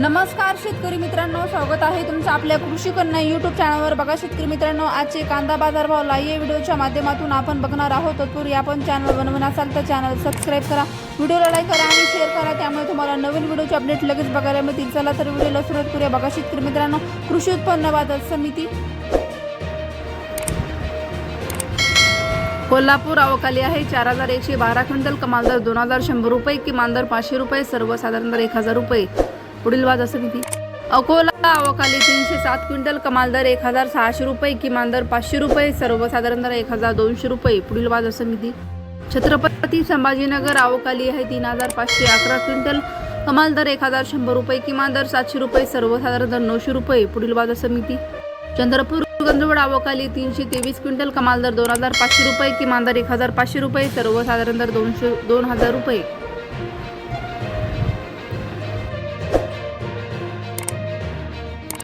नमस्कार शेतकरी मित्रांनो स्वागत आहे तुमचं आपल्या कृषी कन्या युट्यूब चॅनलवर बघा शेतकरी मित्रांनो आजचे कांदा बाजार भाव लाईव्ह व्हिडिओच्या माध्यमातून आपण बघणार आहोत. तत्पूर्वी आपण चॅनल बनवून असाल तर चॅनल सबस्क्राईब करा. व्हिडिओला लाईक करा आणि शेअर करा. त्यामुळे तुम्हाला नवीन व्हिडिओचे अपडेट लगेच बघायला मिळतील. चला तर व्हिडिओला सुरुवात करूया. बघा शेतकरी मित्रांनो कृषी उत्पन्न बाजार समिती. कोल्हापूर अवकाली आहे. चार हजार एकशे बारा क्विंटल कमाल दर दोन हजार शंभर रुपये किमान दर पाचशे रुपये सर्वसाधारण दर एक हजार रुपये. पुढील बाजार समिती अकोला अवकाली तीनशे सात क्विंटल कमाल दर एक हजार सहाशे रुपये किमान दर पाचशे रुपये सर्वसाधारण दर एक हजार दोनशे रुपये. पुढील बाजार समिती छत्रपती संभाजीनगर अवकाली आहे तीन हजार पाचशे अकरा क्विंटल कमाल दर एक हजार शंभर रुपये किमान दर सातशे रुपये सर्वसाधारण दर नऊशे रुपये. पुढील बाजार समिती चंद्रपूर गंजवड अवकाली तीनशे तेवीस क्विंटल कमाल दर दोन हजार पाचशे रुपये किमान दर एक हजार पाचशे रुपये सर्वसाधारण दर दोनशे दोन हजार रुपये.